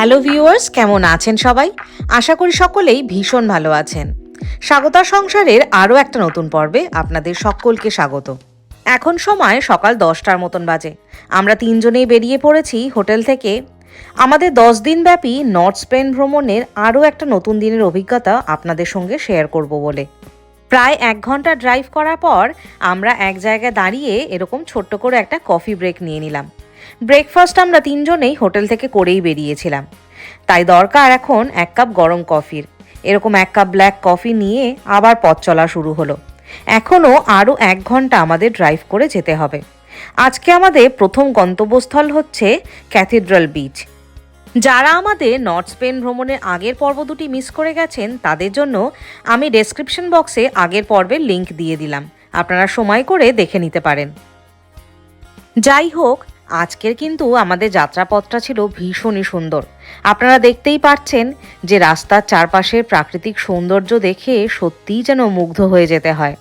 Hello viewers, কেমন আছেন সবাই? আশা করি সকলেই ভীষণ ভালো আছেন। স্বাগতার সংসারের আরও একটা নতুন পর্বে আপনাদের সকলকে স্বাগত। এখন সময় সকাল দশটার মতন বাজে। আমরা তিনজনেই বেরিয়ে পড়েছি হোটেল থেকে। আমাদের দশ দিন ব্যাপী নর্থ স্পেন ভ্রমণের আরও একটা নতুন দিনের অভিজ্ঞতা আপনাদের সঙ্গে শেয়ার করব বলে। প্রায় এক ঘণ্টা ড্রাইভ করার পর আমরা এক জায়গায় দাঁড়িয়ে এরকম ছোট্ট করে একটা কফি ব্রেক নিয়ে নিলাম। ব্রেকফাস্ট আমরা তিনজনেই হোটেল থেকে করেই বেরিয়েছিলাম। তাই দরকার এখন এক কাপ গরম কফির। এরকম এক কাপ ব্ল্যাক কফি নিয়ে আবার পথ চলা শুরু হলো। এখনও আরও এক ঘণ্টা আমাদের ড্রাইভ করে যেতে হবে। আজকে আমাদের প্রথম গন্তব্যস্থল হচ্ছে ক্যাথিড্রাল বিচ যারা আমাদের নর্থ স্পেন ভ্রমণের আগের পর্ব দুটি মিস করে গেছেন, তাদের জন্য আমি ডেসক্রিপশন বক্সে আগের পর্বের লিংক দিয়ে দিলাম। আপনারা সময় করে দেখে নিতে পারেন। যাই হোক আজকের কিন্তু আমাদের যাত্রাপথটা ছিল ভীষণই সুন্দর। আপনারা দেখতেই পাচ্ছেন যে রাস্তার চারপাশের প্রাকৃতিক সৌন্দর্য দেখে সত্যিই যেন মুগ্ধ হয়ে যেতে হয়।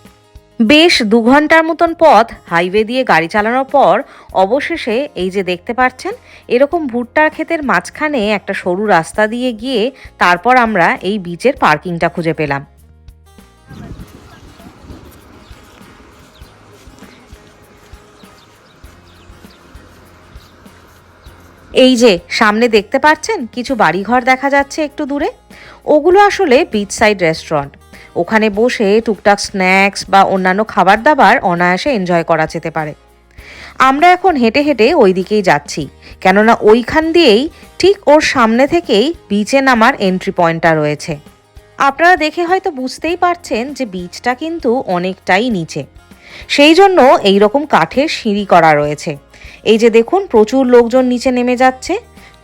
বেশ দু ঘণ্টার মতন পথ হাইওয়ে দিয়ে গাড়ি চালানোর পর অবশেষে এই যে দেখতে পাচ্ছেন, এরকম ভুট্টার ক্ষেতের মাঝখানে একটা সরু রাস্তা দিয়ে গিয়ে তারপর আমরা এই বিচের পার্কিংটা খুঁজে পেলাম। এই যে, সামনে দেখতে পাচ্ছেন, কিছু বাড়িঘর দেখা যাচ্ছে একটু দূরে? ওগুলো আসলে বিচ সাইড রেস্টুরেন্ট ওখানে বসে টুকটাক স্ন্যাক্স বা অন্যান্য খাবার দাবার অনায়াসে এনজয় করা যেতে পারে। আমরা এখন হেঁটে হেঁটে ওই দিকেই যাচ্ছি, কেননা ওইখান দিয়েই ঠিক ওর সামনে থেকেই বিচে নামার এন্ট্রি পয়েন্টটা রয়েছে। আপনারা দেখে হয়তো বুঝতেই পারছেন যে বিচটা কিন্তু অনেকটাই নিচে। সেই জন্য এই রকম কাঠের সিঁড়ি করা রয়েছে। এই যে দেখুন, প্রচুর লোকজন নিচে নেমে যাচ্ছে।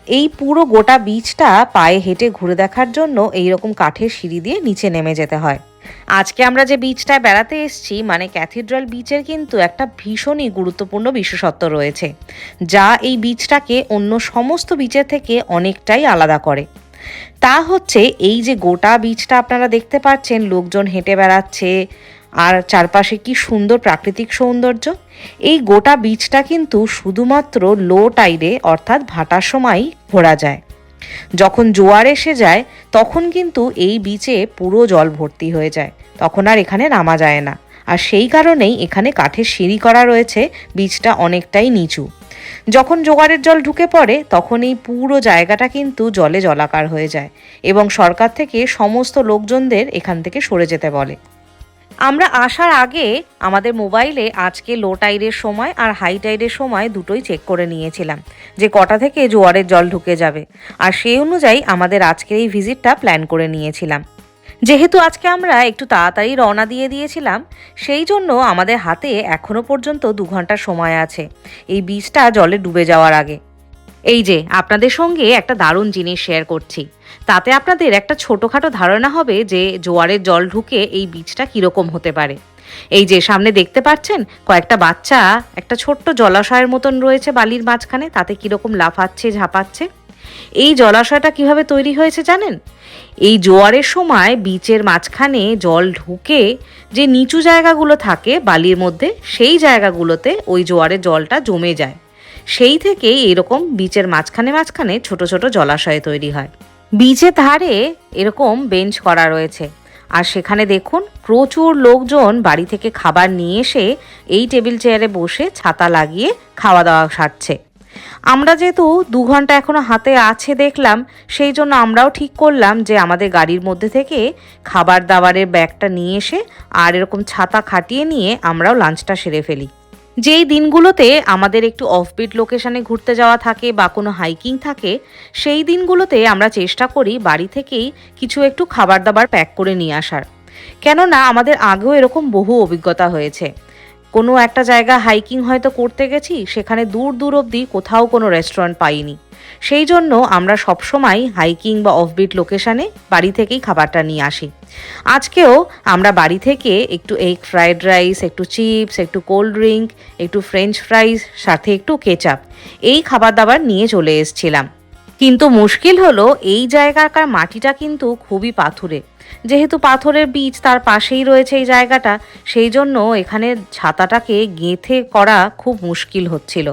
এই পুরো গোটা বিচটা পায়ে হেঁটে ঘুরে দেখার জন্য এই রকম কাঠের সিঁড়ি দিয়ে নিচে নেমে যেতে হয়। আজকে আমরা যে বিচটায় বেড়াতে এসেছি মানে ক্যাথিড্রাল বিচের কিন্তু একটা ভীষণই গুরুত্বপূর্ণ বিশেষত্ব রয়েছে, যা এই বিচটাকে অন্য সমস্ত বিচের থেকে অনেকটাই আলাদা করে। তা হচ্ছে, এই যে গোটা বিচটা আপনারা দেখতে পাচ্ছেন, লোকজন হেঁটে বেড়াচ্ছে আর চারপাশে কি সুন্দর প্রাকৃতিক সৌন্দর্য? এই গোটা বিচটা কিন্তু শুধুমাত্র লো টাইডে, অর্থাৎ ভাটার সময় ঘোরা যায়। যখন জোয়ার এসে যায়, তখন কিন্তু এই বিচে পুরো জল ভর্তি হয়ে যায়। তখন আর এখানে নামা যায় না। আর সেই কারণেই এখানে কাঠের সিঁড়ি করা রয়েছে বীজটা অনেকটাই নিচু। যখন জোগাড়ের জল ঢুকে পড়ে, তখন এই পুরো জায়গাটা কিন্তু জলে জলাকার হয়ে যায় এবং সরকার থেকে সমস্ত লোকজনদের এখান থেকে সরে যেতে বলে। আমরা আসার আগে আমাদের মোবাইলে আজকে লো টাইডের সময় আর হাই টাইডের সময় দুটোই চেক করে নিয়েছিলাম যে কটা থেকে জোয়ারের জল ঢুকে যাবে। আর সেই অনুযায়ী আমাদের আজকের এই ভিজিটটা প্ল্যান করে নিয়েছিলাম। যেহেতু আজকে আমরা একটু তাড়াতাড়ি রওনা দিয়ে দিয়েছিলাম, সেই জন্য আমাদের হাতে এখনও পর্যন্ত দু ঘণ্টা সময় আছে। এই বীজটা জলে ডুবে যাওয়ার আগে। এই যে, আপনাদের সঙ্গে একটা দারুণ জিনিস শেয়ার করছি। তাতে আপনাদের একটা ছোটোখাটো ধারণা হবে যে জোয়ারের জল ঢুকে এই বীজটা কীরকম হতে পারে। এই যে, সামনে দেখতে পাচ্ছেন, কয়েকটা বাচ্চা একটা ছোট্ট জলাশয়ের মতন রয়েছে বালির মাঝখানে, তাতে কীরকম লাফাচ্ছে, ঝাঁপাচ্ছে। এই জলাশয়টা কীভাবে তৈরি হয়েছে জানেন? এই জোয়ারের সময় বিচের মাঝখানে জল ঢুকে যে নিচু জায়গাগুলো থাকে বালির মধ্যে, সেই জায়গাগুলোতে ওই জোয়ারের জলটা জমে যায়। সেই থেকেই এরকম বিচের মাঝখানে মাঝখানে ছোট ছোট জলাশয় তৈরি হয়। বিচের ধারে এরকম বেঞ্চ করা রয়েছে। আর সেখানে দেখুন, প্রচুর লোকজন বাড়ি থেকে খাবার নিয়ে এসে এই টেবিল চেয়ারে বসে ছাতা লাগিয়ে খাওয়া দাওয়া সারছে। আমরা যেহেতু দু ঘণ্টা এখনও হাতে আছে দেখলাম, সেই জন্য আমরাও ঠিক করলাম যে আমাদের গাড়ির মধ্যে থেকে খাবার দাবারের ব্যাগটা নিয়ে এসে আর এরকম ছাতা খাটিয়ে নিয়ে আমরাও লাঞ্চটা সেরে ফেলি। যেই দিনগুলোতে আমাদের একটু অফবিট লোকেশানে ঘুরতে যাওয়া থাকে বা কোনো হাইকিং থাকে, সেই দিনগুলোতে আমরা চেষ্টা করি বাড়ি থেকেই কিছু একটু খাবার দাবার প্যাক করে নিয়ে আসার। কেননা আমাদের আগেও এরকম বহু অভিজ্ঞতা হয়েছে। কোনো একটা জায়গা হাইকিং হয়তো করতে গেছি, সেখানে দূর দূর অবধি কোথাও কোনো রেস্টুরেন্ট পাইনি। সেই জন্য আমরা সবসময় হাইকিং বা অফবিট লোকেশানে বাড়ি থেকেই খাবারটা নিয়ে আসি। আজকেও আমরা বাড়ি থেকে একটু এগ ফ্রায়েড রাইস একটু চিপস একটু কোল্ড ড্রিঙ্ক একটু ফ্রেঞ্চ ফ্রাইস সাথে একটু কেচাপ এই খাবার দাবার নিয়ে চলে এসছিলাম। কিন্তু মুশকিল হলো এই জায়গাকার মাটিটা কিন্তু খুবই পাথুরে। যেহেতু পাথরের বীজ তার পাশেই রয়েছে এই জায়গাটা, সেই জন্য এখানে ছাতাটাকে গেঁথে করা খুব মুশকিল হচ্ছিল।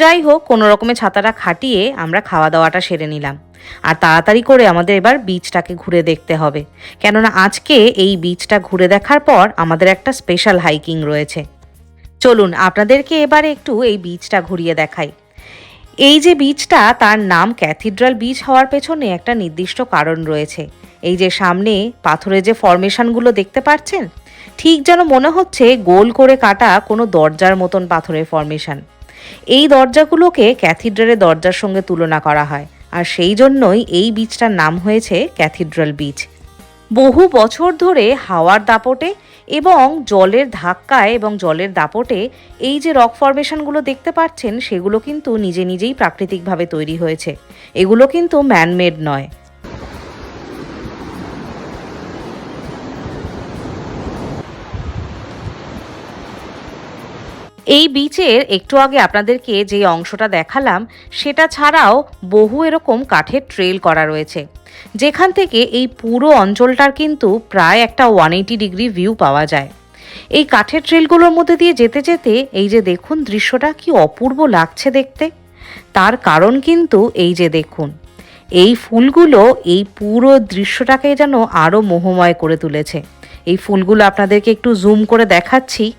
যাই হোক, কোনো রকমে ছাতাটা খাটিয়ে আমরা খাওয়া দাওয়াটা সেরে নিলাম। আর তাড়াতাড়ি করে আমাদের এবার বিচটাকে ঘুরে দেখতে হবে। কেননা আজকে এই বিচটা ঘুরে দেখার পর আমাদের একটা স্পেশাল হাইকিং রয়েছে। চলুন, আপনাদেরকে এবারে একটু এই বিচটা ঘুরিয়ে দেখাই। এই যে বিচটা তার নাম ক্যাথিড্রাল বিচ হওয়ার পেছনে একটা নির্দিষ্ট কারণ রয়েছে। এই যে সামনে পাথরের যে ফরমেশনগুলো দেখতে পাচ্ছেন, ঠিক যেন মনে হচ্ছে গোল করে কাটা কোনো দরজার মতন পাথরের ফরমেশন। এই দরজাগুলোকে ক্যাথিড্রালের দরজার সঙ্গে তুলনা করা হয়, আর সেই জন্যই এই বিচটার নাম হয়েছে ক্যাথিড্রাল বিচ বহু বছর ধরে হাওয়ার দাপটে এবং জলের ধাক্কায় এবং জলের দাপটে এই যে রক ফরমেশনগুলো দেখতে পাচ্ছেন, সেগুলো কিন্তু নিজে নিজেই প্রাকৃতিকভাবে তৈরি হয়েছে। এগুলো কিন্তু ম্যানমেড নয়। এই বিচের একটু আগে আপনাদেরকে যে অংশটা দেখালাম, সেটা ছাড়াও বহু এরকম কাঠের ট্রেল করা রয়েছে। যেখান থেকে এই পুরো অঞ্চলটার কিন্তু প্রায় একটা ওয়ান এইটি ডিগ্রি ভিউ পাওয়া যায়। এই কাঠের ট্রেলগুলোর মধ্যে দিয়ে যেতে যেতে এই যে দেখুন, দৃশ্যটা কি অপূর্ব লাগছে দেখতে। তার কারণ কিন্তু এই যে দেখুন, এই ফুলগুলো এই পুরো দৃশ্যটাকে যেন আরও মোহময় করে তুলেছে। এই ফুলগুলো আপনাদেরকে একটু জুম করে দেখাচ্ছি।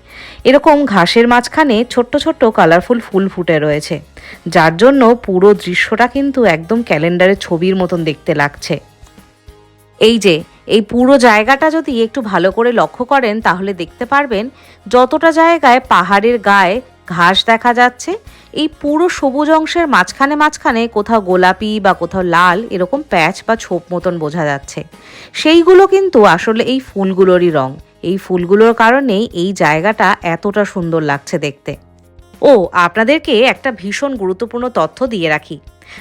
এরকম ঘাসের মাঝখানে ছোট্ট ছোট্ট কালারফুল ফুল ফুটে রয়েছে। যার জন্য পুরো দৃশ্যটা কিন্তু একদম ক্যালেন্ডারের ছবির মতন দেখতে লাগছে। এই যে, এই পুরো জায়গাটা যদি একটু ভালো করে লক্ষ্য করেন, তাহলে দেখতে পারবেন যতটা জায়গায় পাহাড়ের গায়ে ঘাস দেখা যাচ্ছে এই পুরো সবুজ অংশের মাঝখানে মাঝখানে কোথাও গোলাপি বা কোথাও লাল এরকম প্যাচ বা ছোপ মতন বোঝা যাচ্ছে। সেইগুলো কিন্তু আসলে এই ফুলগুলোরই রং। এই ফুলগুলোর কারণেই এই জায়গাটা এতটা সুন্দর লাগছে দেখতে। ও, আপনাদেরকে একটা ভীষণ গুরুত্বপূর্ণ তথ্য দিয়ে রাখি।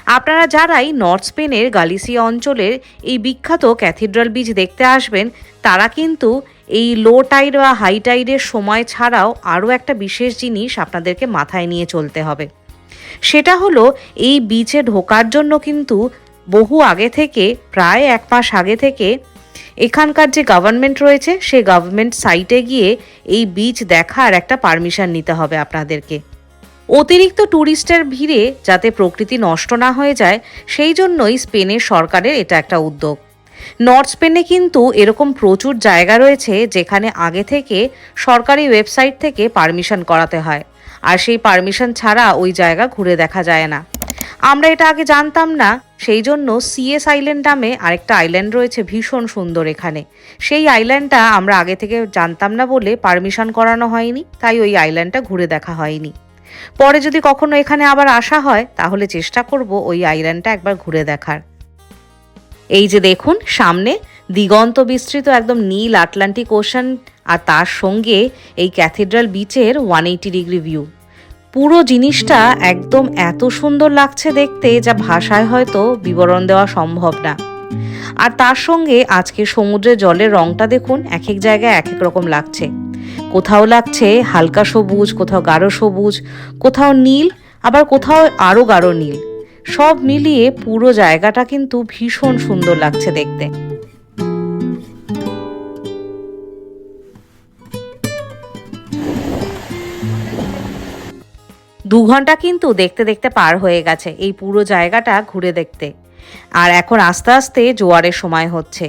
আপনারা যারাই নর্থ স্পেনের গালিসিয়া অঞ্চলের এই বিখ্যাত ক্যাথিড্রাল বিচ দেখতে আসবেন, তারা কিন্তু এই লো টাইড বা হাই টাইডের সময় ছাড়াও আরও একটা বিশেষ জিনিস আপনাদেরকে মাথায় নিয়ে চলতে হবে। সেটা হলো এই বিচে ঢোকার জন্য কিন্তু বহু আগে থেকে, প্রায় এক মাস আগে থেকে এখানকার যে গভর্নমেন্ট রয়েছে, সেই গভর্নমেন্ট সাইটে গিয়ে এই বিচ দেখার একটা পারমিশন নিতে হবে আপনাদেরকে। অতিরিক্ত ট্যুরিস্টের ভিড়ে যাতে প্রকৃতি নষ্ট না হয়ে যায়, সেই জন্যই স্পেনের সরকারের এটা একটা উদ্যোগ। নর্থ স্পেনে কিন্তু এরকম প্রচুর জায়গা রয়েছে যেখানে আগে থেকে সরকারি ওয়েবসাইট থেকে পারমিশন করাতে হয়। আর সেই পারমিশন ছাড়া ওই জায়গা ঘুরে দেখা যায় না। আমরা এটা আগে জানতাম না, সেই জন্য সিএস আইল্যান্ড নামে আরেকটা আইল্যান্ড রয়েছে ভীষণ সুন্দর এখানে। সেই আইল্যান্ডটা আমরা আগে থেকে জানতাম না বলে পারমিশন করানো হয়নি, তাই ওই আইল্যান্ডটা ঘুরে দেখা হয়নি। পরে যদি কখনো এখানে আবার আসা হয়, তাহলে চেষ্টা করব ওই আইল্যান্ডটা একবার ঘুরে দেখার। এই যে দেখুন, সামনে দিগন্ত বিস্তৃত একদম নীল আটলান্টিক ওশান আর তার সঙ্গে এই ক্যাথিড্রাল বিচের ওয়ান এইটি ডিগ্রি ভিউ। পুরো জিনিসটা একদম এত সুন্দর লাগছে দেখতে যা ভাষায় হয়তো বিবরণ দেওয়া সম্ভব না। আর তার সঙ্গে আজকে সমুদ্রের জলের রংটা দেখুন এক এক জায়গায় এক এক রকম লাগছে। কোথাও লাগছে হালকা সবুজ, কোথাও গাঢ় সবুজ, কোথাও নীল, আবার কোথাও আরও গাঢ় নীল। সব মিলিয়ে পুরো জায়গাটা কিন্তু ভীষণ সুন্দর লাগছে দেখতে। দু ঘণ্টা কিন্তু দেখতে দেখতে পার হয়ে গেছে এই পুরো জায়গাটা ঘুরে দেখতে। আর এখন আস্তে আস্তে জোয়ারের সময় হচ্ছে।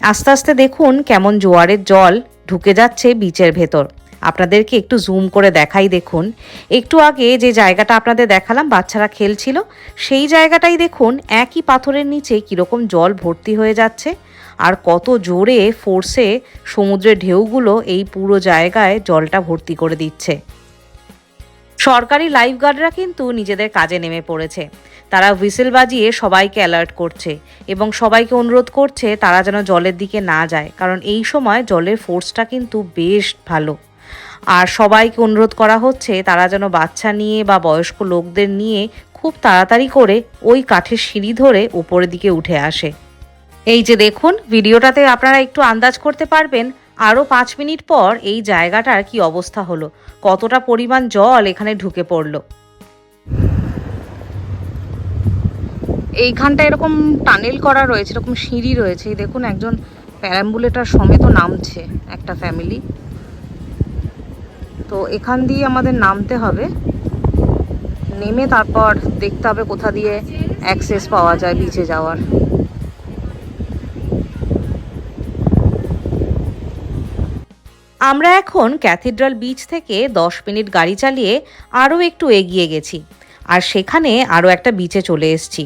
আস্তে আস্তে দেখুন কেমন জোয়ারের জল ঢুকে যাচ্ছে বিচের ভেতর। আপনাদেরকে একটু জুম করে দেখাই দেখুন। একটু আগে যে জায়গাটা আপনাদের দেখালাম, বাচ্চারা খেলছিল, সেই জায়গাটাই দেখুন, একই পাথরের নিচে কীরকম জল ভর্তি হয়ে যাচ্ছে, আর কত জোরে ফোর্সে সমুদ্রের ঢেউগুলো এই পুরো জায়গায় জলটা ভর্তি করে দিচ্ছে। সরকারি লাইফগার্ডরা কিন্তু নিজেদের কাজে নেমে পড়েছে। তারা হুইসেল বাজিয়ে সবাইকে অ্যালার্ট করছে এবং সবাইকে অনুরোধ করছে তারা যেন জলের দিকে না যায়, কারণ এই সময় জলের ফোর্সটা কিন্তু বেশ ভালো। আর সবাইকে অনুরোধ করা হচ্ছে তারা যেন বাচ্চা নিয়ে বা বয়স্ক লোকদের নিয়ে খুব তাড়াতাড়ি করে ওই কাঠের সিঁড়ি ধরে ওপরের দিকে উঠে আসে। এই যে দেখুন, ভিডিওটাতে আপনারা একটু আন্দাজ করতে পারবেন আরও পাঁচ মিনিট পর এই জায়গাটার কি অবস্থা হলো, কতটা পরিমাণ জল এখানে ঢুকে পড়ল। এইখানটা এরকম টানেল করা রয়েছে, এরকম সিঁড়ি রয়েছে। দেখুন, একজন প্যারাম্বুলেটার সমেত নামছে একটা ফ্যামিলি। তো এখান দিয়ে আমাদের নামতে হবে। নেমে তারপর দেখতে হবে কোথা দিয়ে অ্যাক্সেস পাওয়া যায় বিচে যাওয়ার। আমরা এখন ক্যাথিড্রাল বিচ থেকে দশ মিনিট গাড়ি চালিয়ে আরও একটু এগিয়ে গেছি, আর সেখানে আরও একটা বিচে চলে এসেছি।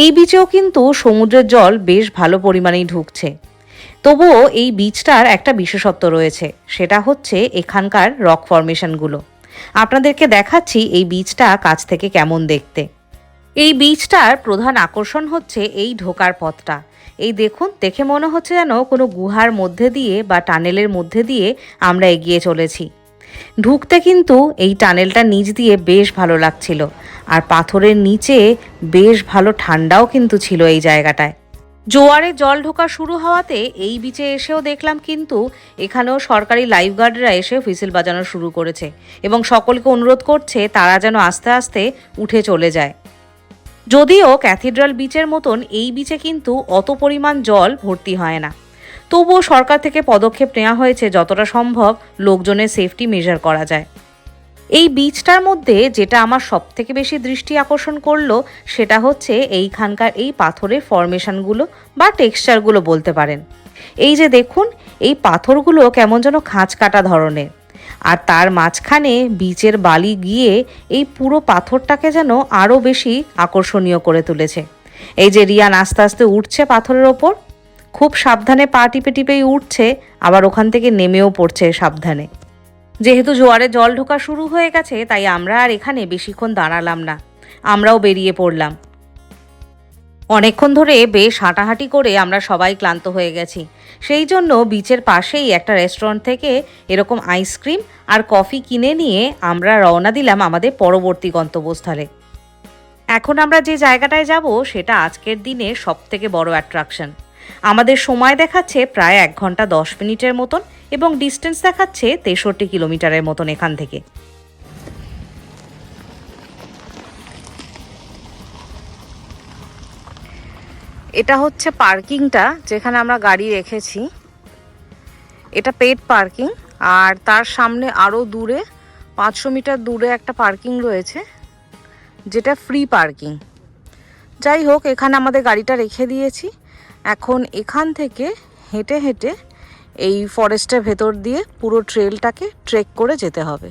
এই বিচেও কিন্তু সমুদ্রের জল বেশ ভালো পরিমাণেই ঢুকছে। তবুও এই বিচটার একটা বিশেষত্ব রয়েছে, সেটা হচ্ছে এখানকার রক ফরমেশনগুলো আপনাদেরকে দেখাচ্ছি এই বিচটা কাছ থেকে কেমন দেখতে। এই বিচটার প্রধান আকর্ষণ হচ্ছে এই ঢোকার পথটা। এই দেখুন, দেখে মনে হচ্ছে যেন কোনো গুহার মধ্যে দিয়ে বা টানেলের মধ্যে দিয়ে আমরা এগিয়ে চলেছি। ঢুকতে কিন্তু এই টানেলটা নিচ দিয়ে বেশ ভালো লাগছিল, আর পাথরের নিচে বেশ ভালো ঠান্ডাও কিন্তু ছিল এই জায়গাটায়। জোয়ারে জল ঢোকা শুরু হওয়াতে এই বিচে এসেও দেখলাম কিন্তু এখানেও সরকারি লাইফগার্ডরা এসে হুইসেল বাজানো শুরু করেছে এবং সকলকে অনুরোধ করছে তারা যেন আস্তে আস্তে উঠে চলে যায়। যদিও ক্যাথিড্রাল বিচের মতন এই বিচে কিন্তু অত পরিমাণ জল ভর্তি হয় না। তবুও সরকার থেকে পদক্ষেপ নেওয়া হয়েছে যতটা সম্ভব, লোকজনের সেফটি মেজার করা যায়। এই বিচটার মধ্যে যেটা আমার সব থেকে বেশি দৃষ্টি আকর্ষণ করল, সেটা হচ্ছে এইখানকার এই পাথরের ফরমেশনগুলো বা টেক্সচারগুলো বলতে পারেন। এই যে দেখুন, এই পাথরগুলো কেমন যেন খাঁচ কাটা ধরনের। আর তার মাঝখানে বীচের বালি গিয়ে এই পুরো পাথরটাকে যেন আরও বেশি আকর্ষণীয় করে তুলেছে। এই যে রিয়ান আস্তে আস্তে উঠছে পাথরের ওপর। খুব সাবধানে পা টিপে টিপেই উঠছে, আবার ওখান থেকে নেমেও পড়ছে সাবধানে। যেহেতু জোয়ারে জল ঢোকা শুরু হয়ে গেছে, তাই আমরা আর এখানে বেশিক্ষণ দাঁড়ালাম না। আমরাও বেরিয়ে পড়লাম। অনেকক্ষণ ধরে বেশ হাঁটাহাঁটি করে আমরা সবাই ক্লান্ত হয়ে গেছি। সেই জন্য বিচের পাশেই একটা রেস্টুরেন্ট থেকে এরকম আইসক্রিম আর কফি কিনে নিয়ে আমরা রওনা দিলাম আমাদের পরবর্তী গন্তব্যস্থলে। এখন আমরা যে জায়গাটায় যাব, সেটা আজকের দিনে সব থেকে বড় অ্যাট্রাকশন আমাদের সময় দেখাচ্ছে প্রায় এক ঘণ্টা দশ মিনিটের মতন এবং ডিস্টেন্স দেখাচ্ছে তেষট্টি কিলোমিটারের মতন এখান থেকে। এটা হচ্ছে পার্কিংটা যেখানে আমরা গাড়ি রেখেছি। এটা পেড পার্কিং আর তার সামনে আরও দূরে, পাঁচশো মিটার দূরে একটা পার্কিং রয়েছে, যেটা ফ্রি পার্কিং। যাই হোক, এখানে আমাদের গাড়িটা রেখে দিয়েছি। এখন এখান থেকে হেঁটে হেঁটে এই ফরেস্টের ভেতর দিয়ে পুরো ট্রেলটাকে ট্রেক করে যেতে হবে।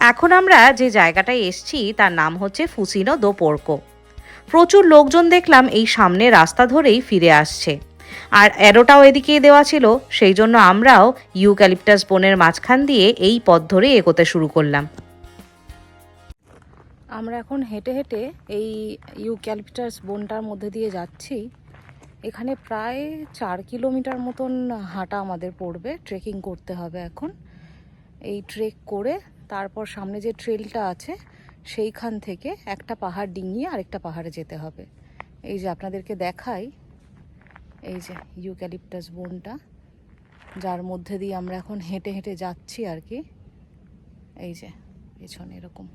এখন আমরা যে জায়গাটায় এসছি, তার নাম হচ্ছে ফুসিনো দো পোর্কো প্রচুর লোকজন দেখলাম এই সামনে রাস্তা ধরেই ফিরে আসছে। আর অ্যারোটাও এদিকেই দেওয়া ছিল, সেই জন্য আমরাও ইউক্যালিপটাস বনের মাঝখান দিয়ে এই পথ ধরে এগোতে শুরু করলাম। আমরা এখন হেঁটে হেঁটে এই ইউক্যালিপটাস বনটার মধ্যে দিয়ে যাচ্ছি। এখানে প্রায় চার কিলোমিটার মতন হাঁটা আমাদের পড়বে ট্রেকিং করতে হবে এখন। এই ট্রেক করে তারপর সামনে যে ট্রেলটা আছে সেইখান থেকে একটা পাহাড় ডিঙিয়ে আরেকটা পাহাড়ে যেতে হবে। এই যে আপনাদেরকে দেখাই এই যে ইউক্যালিপটাস বনটা যার মধ্যে দিয়ে আমরা এখন হেঁটে হেঁটে যাচ্ছি আর কি। এই যে পেছনে এরকম।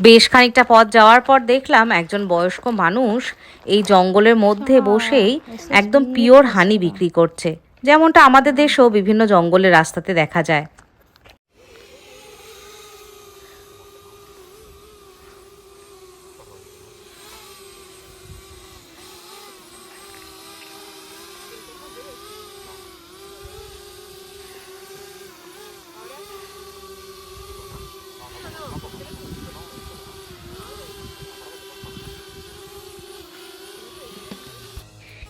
বেশ খানিকটা পথ যাওয়ার পর দেখলাম একজন বয়স্ক মানুষ এই জঙ্গলের মধ্যে বসেই একদম পিওর হানি বিক্রি করছে। যেমনটা আমাদের দেশেও বিভিন্ন জঙ্গলের রাস্তাতে দেখা যায়।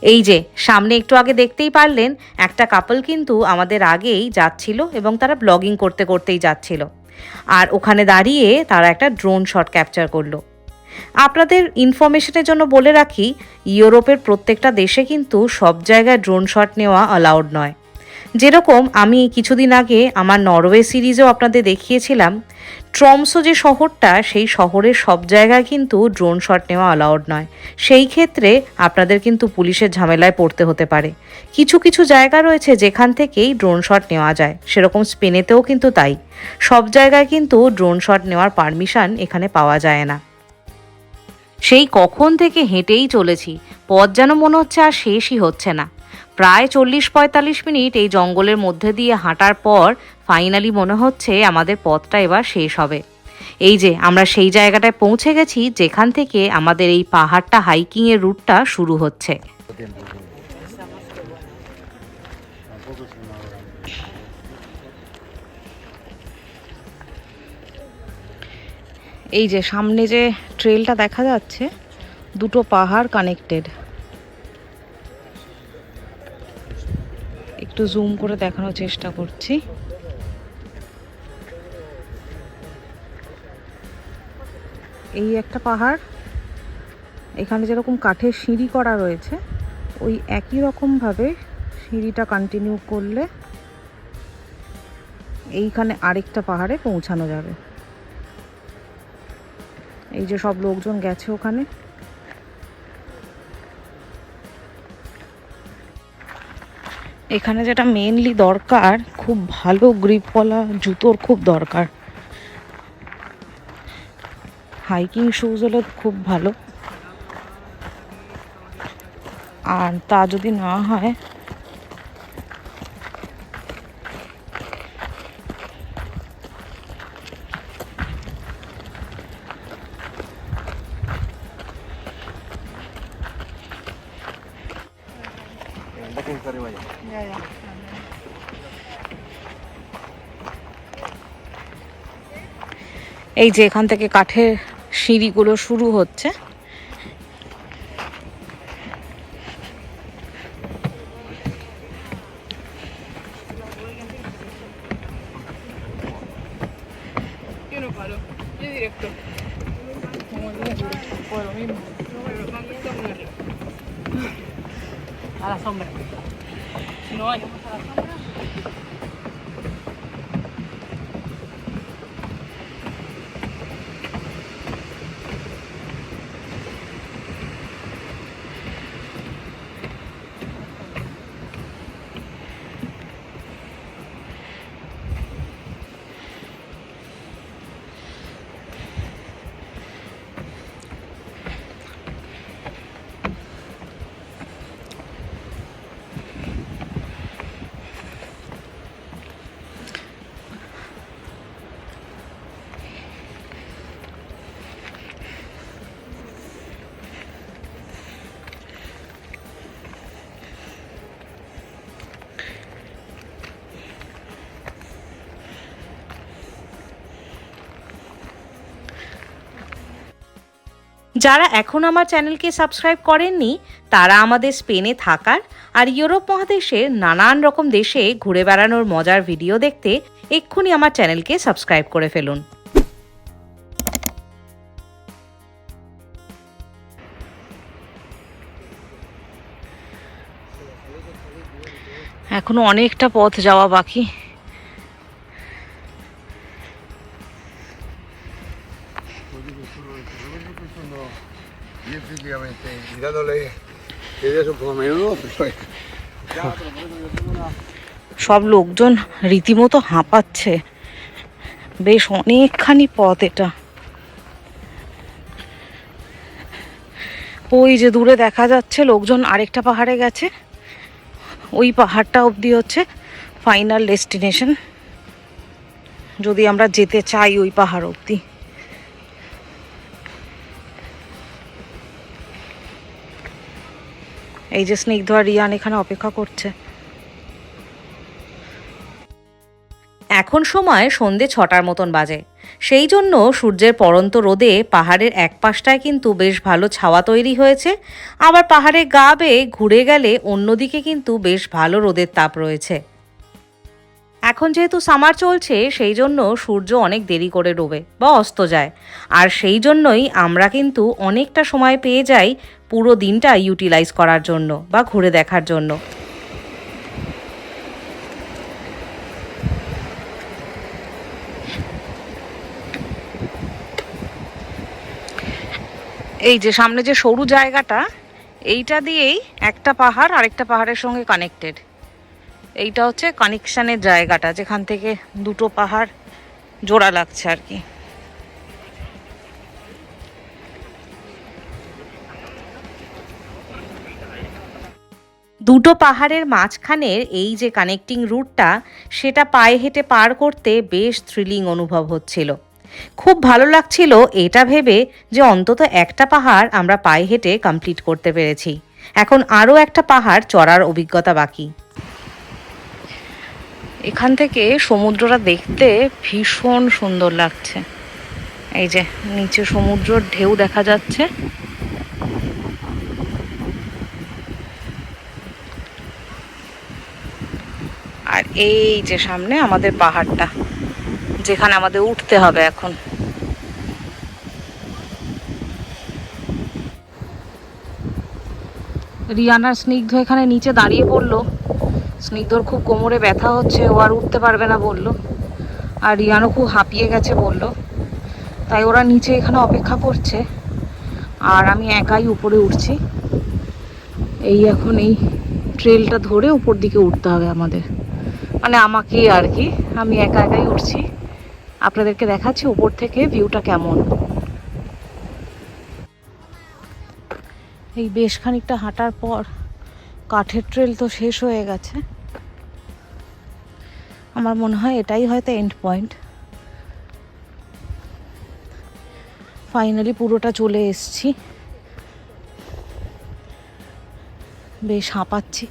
এই যে, সামনে একটু আগে দেখতেই পারলেন, একটা কাপল কিন্তু আমাদের আগেই যাচ্ছিল এবং তারা ব্লগিং করতে করতেই যাচ্ছিল। আর ওখানে দাঁড়িয়ে তারা একটা ড্রোন শট ক্যাপচার করল। আপনাদের ইনফরমেশনের জন্য বলে রাখি, ইউরোপের প্রত্যেকটা দেশে কিন্তু সব জায়গায় ড্রোন শট নেওয়া অ্যালাউড নয়। যেরকম আমি কিছুদিন আগে আমার নরওয়ে সিরিজেও আপনাদের দেখিয়েছিলাম, ট্রমসো যে শহরটা, সেই শহরের সব জায়গায় কিন্তু ড্রোন শট নেওয়া অ্যালাউড নয়। সেই ক্ষেত্রে আপনাদের কিন্তু পুলিশের ঝামেলায় পড়তে হতে পারে। কিছু কিছু জায়গা রয়েছে যেখান থেকেই ড্রোন শট নেওয়া যায়, সেরকম স্পেনেতেও কিন্তু তাই। সব জায়গায় কিন্তু ড্রোন শট নেওয়ার পারমিশন এখানে পাওয়া যায় না। সেই কখন থেকে হেঁটেই চলেছি, পথ যেন মনে হচ্ছে আর শেষই হচ্ছে না। প্রায় চল্লিশ পঁয়তাল্লিশ মিনিট এই জঙ্গলের মধ্যে দিয়ে হাঁটার পর ফাইনালি মনে হচ্ছে আমাদের পথটা এবার শেষ হবে। এই যে, আমরা সেই জায়গাটায় পৌঁছে গেছি যেখান থেকে আমাদের এই পাহাড়টা হাইকিংয়ের রুটটা শুরু হচ্ছে। এই যে, সামনে যে ট্রেলটা দেখা যাচ্ছে, দুটো পাহাড় কানেক্টেড একটু জুম করে দেখানোর চেষ্টা করছি। এই একটা পাহাড়, এখানে যেরকম কাঠের সিঁড়ি করা রয়েছে, ওই একই রকমভাবে সিঁড়িটা কন্টিনিউ করলে এইখানে আরেকটা পাহাড়ে পৌঁছানো যাবে। এই যে সব লোকজন গেছে ওখানে। এখানে যেটা মেনলি দরকার, খুব ভালো গ্রিপওয়ালা জুতোর খুব দরকার। হাইকিং শুজ হলে খুব ভালো। আর তা যদি না হয় এই যে এখান থেকে কাঠের সিঁড়িগুলো শুরু হচ্ছে। যারা এখন আমার চ্যানেলকে সাবস্ক্রাইব করেননি, তারা আমাদের স্পেনে থাকার আর ইউরোপ মহাদেশের নানান রকম দেশে ঘুরে বেড়ানোর মজার ভিডিও দেখতে এক্ষুনি আমার চ্যানেলকে সাবস্ক্রাইব করে ফেলুন। এখনও অনেকটা পথ যাওয়া বাকি। Dándole ideas un poco a menudo, pero সব লোকজন রীতিমতো হাঁপাচ্ছে। বেশ অনেকখানি পথ এটা। ওই যে দূরে দেখা যাচ্ছে লোকজন আরেকটা পাহাড়ে গেছে। ওই পাহাড়টা অবধি হচ্ছে ফাইনাল ডেস্টিনেশন যদি আমরা যেতে চাই ওই পাহাড় অবধি। এই যে স্নিগ্ধ আর রিয়ান এখানে অপেক্ষা করছে। এখন সময় সন্ধে ছটার মতন বাজে। সেই জন্য সূর্যের পরন্ত রোদে পাহাড়ের এক পাশটায় কিন্তু বেশ ভালো ছাওয়া তৈরি হয়েছে। আবার পাহাড়ের গা বেয়ে ঘুরে গেলে অন্যদিকে কিন্তু বেশ ভালো রোদের তাপ রয়েছে। এখন যেহেতু সামার চলছে, সেই জন্য সূর্য অনেক দেরি করে ডোবে বা অস্ত যায়। আর সেই জন্যই আমরা কিন্তু অনেকটা সময় পেয়ে যাই পুরো দিনটা ইউটিলাইজ করার জন্য বা ঘুরে দেখার জন্য। এই যে সামনে যে সরু জায়গাটা, এইটা দিয়েই একটা পাহাড় আরেকটা পাহাড়ের সঙ্গে কানেক্টেড এইটা হচ্ছে কানেকশানের জায়গাটা, যেখান থেকে দুটো পাহাড় জোড়া লাগছে আর কি। দুটো পাহাড়ের মাঝখানের এই যে কানেক্টিং রুটটা সেটা পায়ে হেঁটে পার করতে বেশ থ্রিলিং অনুভব হচ্ছিল। খুব ভালো লাগছিল এটা ভেবে যে অন্তত একটা পাহাড় আমরা পায়ে হেঁটে কমপ্লিট করতে পেরেছি। এখন আরও একটা পাহাড় চড়ার অভিজ্ঞতা বাকি। এখান থেকে সমুদ্রটা দেখতে ভীষণ সুন্দর লাগছে। এই যে, নিচে সমুদ্রর ঢেউ দেখা যাচ্ছে। আর এই যে সামনে আমাদের পাহাড়টা, যেখানে আমাদের উঠতে হবে এখন। রিয়ানার স্নিগ্ধ এখানে নিচে দাঁড়িয়ে পড়ল। স্নিগ্ধর খুব কোমরে ব্যথা হচ্ছে, ও আর উঠতে পারবে না বলল। আর রিয়ানও খুব হাঁপিয়ে গেছে বলল। তাই ওরা নিচে এখানে অপেক্ষা করছে। আর আমি একাই উপরে উঠছি। এই এখন এই ট্রেলটা ধরে উপর দিকে উঠতে হবে আমাদের। মানে আমাকে আর কি, আমি একা একাই উঠছি। আপনাদেরকে দেখাচ্ছি উপর থেকে ভিউটা কেমন। এই বেশ খানিকটা হাঁটার পর কাঠের ট্রেল তো শেষ হয়ে গেছে। আমার মনে হয় এটাই হয়তো এন্ড পয়েন্ট ফাইনালি পুরোটা চলে এসছি। বেশ হাঁপাচ্ছি।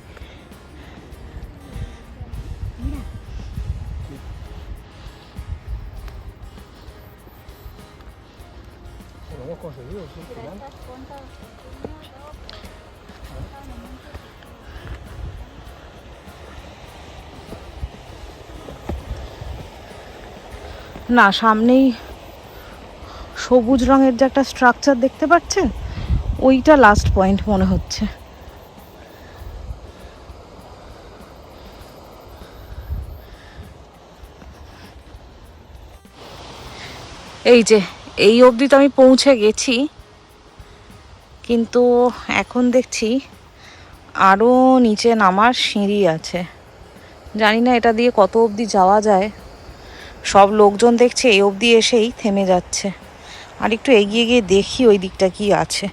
না, সামনেই সবুজ রঙের যে একটা স্ট্রাকচার দেখতে পাচ্ছেন, ওইটা লাস্ট পয়েন্ট মনে হচ্ছে। এই যে, এই অবধি তো আমি পৌঁছে গেছি, কিন্তু এখন দেখছি আরও নিচে নামার সিঁড়ি আছে। জানি না এটা দিয়ে কত অবধি যাওয়া যায়। সব লোকজন দেখছে, এই অবধি এসেই থেমে যাচ্ছে। আর একটু এগিয়ে গিয়ে দেখি ওই দিকটা কি আছে।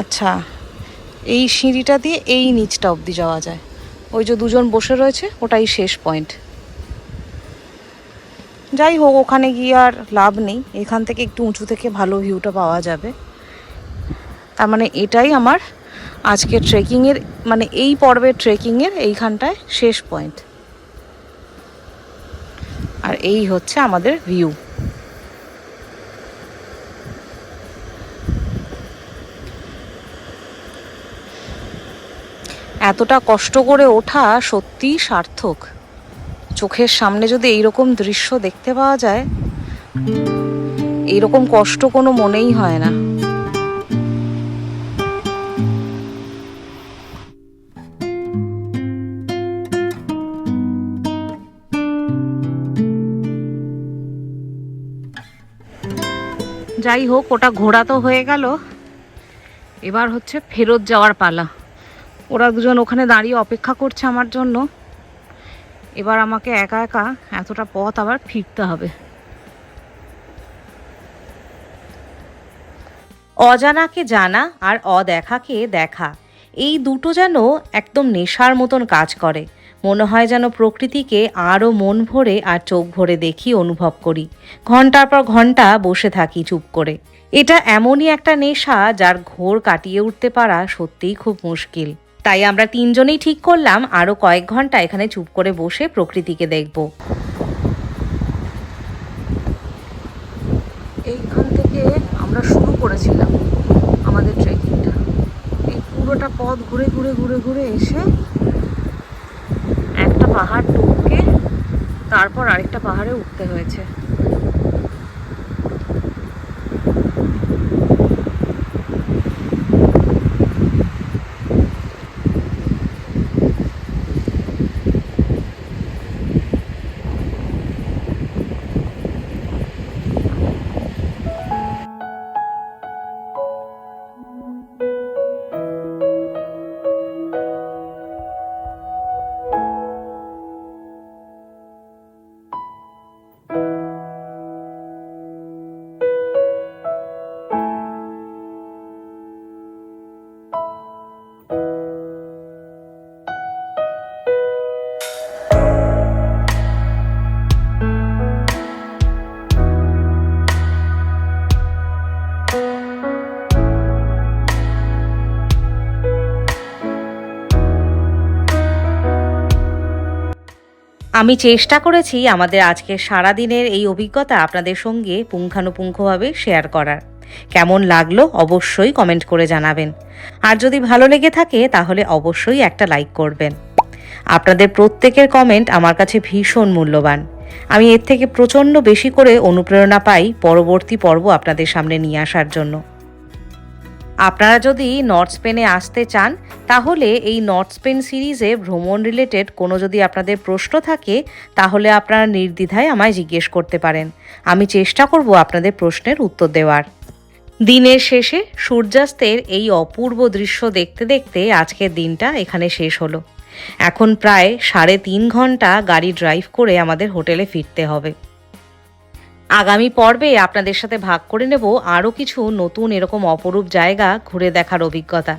আচ্ছা এই সিঁড়িটা দিয়ে এই নিচটা অবধি যাওয়া যায়। ওই যে দুজন বসে রয়েছে, ওটাই শেষ পয়েন্ট। যাই হোক, ওখানে গিয়ে আর লাভ নেই। এখান থেকে একটু উঁচু থেকে ভালো ভিউটা পাওয়া যাবে। তার মানে এটাই আমার আজকে ট্রেকিংয়ের মানে এই পর্বের ট্রেকিংয়ের এইখানটায় শেষ পয়েন্ট আর এই হচ্ছে আমাদের ভিউ এতটা কষ্ট করে ওঠা সত্যিই সার্থক। চোখের সামনে যদি এইরকম দৃশ্য দেখতে পাওয়া যায়, এইরকম কষ্ট কোনো মনেই হয় না। যাই হোক, ওটা ঘোরা তো হয়ে গেল। এবার হচ্ছে ফেরত যাওয়ার পালা। ওরা দুজন ওখানে দাঁড়িয়ে অপেক্ষা করছে আমার জন্য। এবার আমাকে একা একা এতটা পথ আবার ফিরতে হবে। অজানাকে জানা আর অদেখাকে দেখা, এই দুটো যেন একদম নেশার মতন কাজ করে। মনে হয় যেন প্রকৃতিকে আরও মন ভরে আর চোখ ভরে দেখি, অনুভব করি। ঘণ্টার পর ঘণ্টা বসে থাকি চুপ করে। এটা এমনই একটা নেশা যার ঘোর কাটিয়ে উঠতে পারা সত্যিই খুব মুশকিল। তাই আমরা তিনজনেই ঠিক করলাম আরও কয়েক ঘণ্টা এখানে চুপ করে বসে প্রকৃতিকে দেখব। এইখান থেকে আমরা শুরু করেছিলাম আমাদের ট্রেকিংটা এই পুরোটা পথ ঘুরে ঘুরে ঘুরে ঘুরে এসে একটা পাহাড় টপকে তারপর আরেকটা পাহাড়ে উঠতে হয়েছে। আমি চেষ্টা করেছি আমাদের আজকের সারাদিনের এই অভিজ্ঞতা আপনাদের সঙ্গে পুঙ্খানুপুঙ্খভাবে শেয়ার করার। কেমন লাগল অবশ্যই কমেন্ট করে জানাবেন। আর যদি ভালো লেগে থাকে তাহলে অবশ্যই একটা লাইক করবেন। আপনাদের প্রত্যেকের কমেন্ট আমার কাছে ভীষণ মূল্যবান। আমি এর থেকে প্রচণ্ড বেশি করে অনুপ্রেরণা পাই পরবর্তী পর্ব আপনাদের সামনে নিয়ে আসার জন্য। আপনারা যদি নর্থ স্পেনে আসতে চান, তাহলে এই নর্থ স্পেন সিরিজে ভ্রমণ রিলেটেড কোনো যদি আপনাদের প্রশ্ন থাকে, তাহলে আপনারা নির্দ্বিধায় আমায় জিজ্ঞেস করতে পারেন। আমি চেষ্টা করব আপনাদের প্রশ্নের উত্তর দেওয়ার। দিনের শেষে সূর্যাস্তের এই অপূর্ব দৃশ্য দেখতে দেখতে আজকের দিনটা এখানে শেষ হলো। এখন প্রায় সাড়ে তিন ঘণ্টা গাড়ি ড্রাইভ করে আমাদের হোটেলে ফিরতে হবে। আগামী পর্বে আপনাদের সাথে ভাগ করে নেব আরও কিছু নতুন এরকম অপরূপ জায়গা ঘুরে দেখার অভিজ্ঞতা।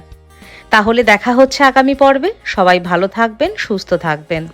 তাহলে দেখা হচ্ছে আগামী পর্বে। সবাই ভালো থাকবেন, সুস্থ থাকবেন।